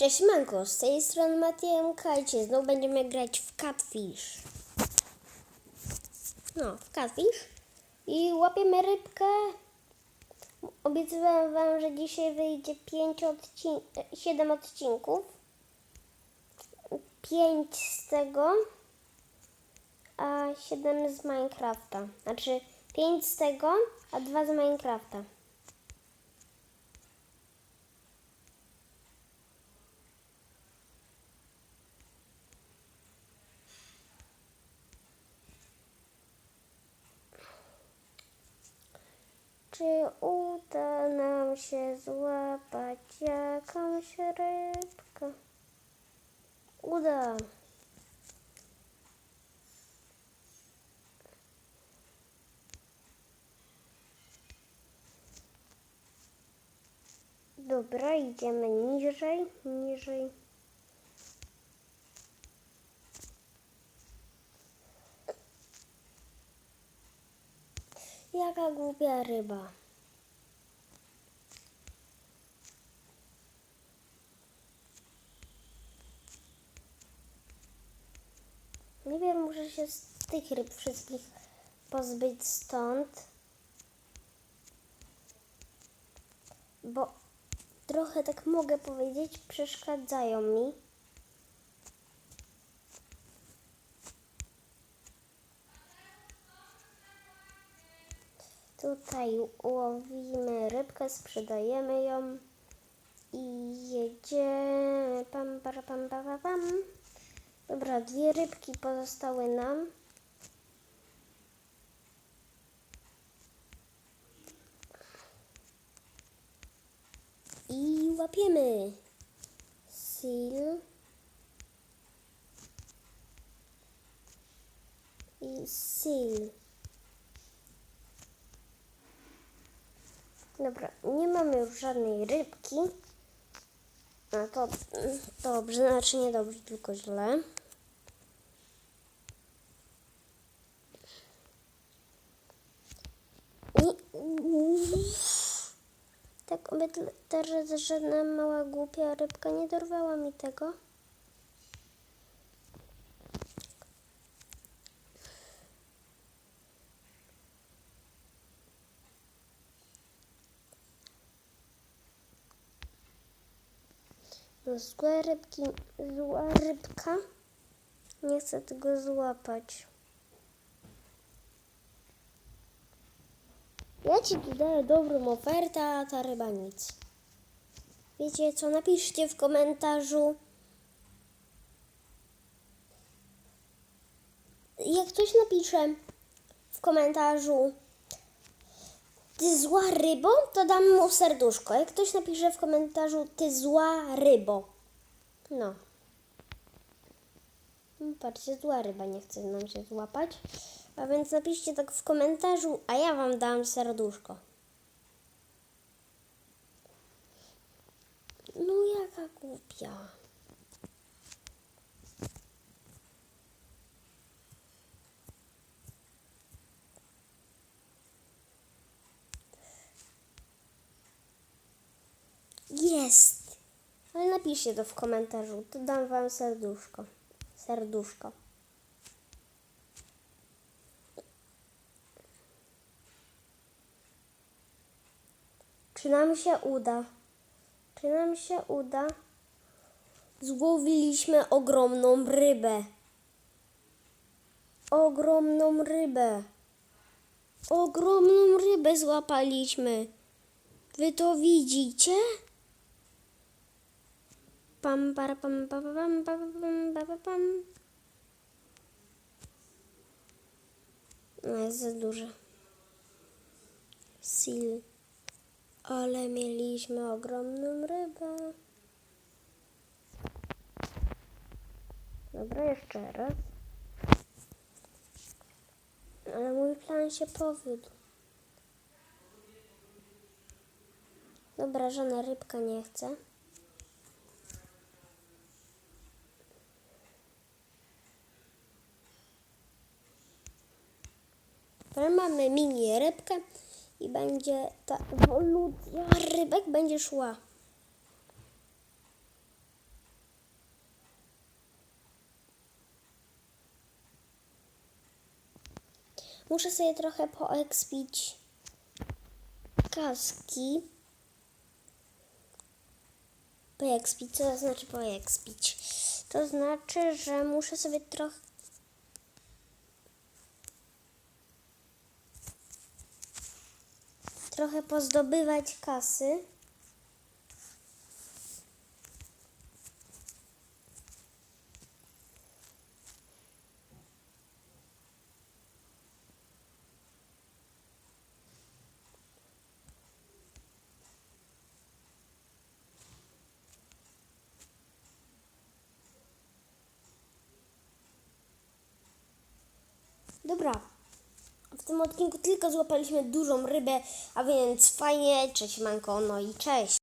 Cześć Manko, z tej strony Matija Kajcie. Znowu będziemy grać w Catfish. No, w Catfish. I łapiemy rybkę. Obiecywałem wam, że dzisiaj wyjdzie 5 odcin 7 odcinków. 5 z tego, a 7 z Minecrafta. Znaczy 5 z tego, a 2 z Minecrafta. Czy uda nam się złapać jakąś rybkę? Uda. Dobra, idziemy niżej, niżej. Jaka głupia ryba. Najpierw muszę się z tych ryb wszystkich pozbyć stąd. Bo trochę tak mogę powiedzieć, przeszkadzają mi. Tutaj łowimy rybkę, sprzedajemy ją i jedziemy. Pam, para, pam, pa, pa, pam. Dobra, dwie rybki pozostały nam. I łapiemy. Seal. I seal. Dobra, nie mamy już żadnej rybki. No to dobrze, znaczy nie dobrze, tylko źle. I tak obydle- teraz żadna mała głupia rybka nie dorwała mi tego. Złe rybki, zła rybka. Nie chcę tego złapać. Ja ci tu daję dobrą ofertę, a ta ryba nic. Wiecie co? Napiszcie w komentarzu. Jak ktoś napisze w komentarzu ty zła rybo, to dam mu serduszko. Jak ktoś napisze w komentarzu ty zła rybo. No. Mm, Patrzcie, zła ryba nie chce nam się złapać. A więc napiszcie tak w komentarzu, a ja wam dam serduszko. No jaka głupia. Jest! Ale napiszcie to w komentarzu, to dam wam serduszko. Serduszko. Czy nam się uda? Czy nam się uda? Złowiliśmy ogromną rybę. Ogromną rybę. Ogromną rybę złapaliśmy. Wy to widzicie? Pam, para, pam, pa, pa, pam, pa, pa, pam, pa, pa, pam. No jest za duże. Sil. Ale mieliśmy ogromną rybę. Dobra, jeszcze raz. Ale mój plan się powiódł. Dobra, żadna rybka nie chce. Tam mamy mini rybkę i będzie ta ewolucja rybek będzie szła. Muszę sobie trochę poekspić kaski. Poekspić, co to znaczy poekspić? To znaczy, że muszę sobie trochę trochę pozdobywać kasy. Dobra. Tym odcinku tylko złapaliśmy dużą rybę, a więc fajnie. Cześć Manko, no i cześć.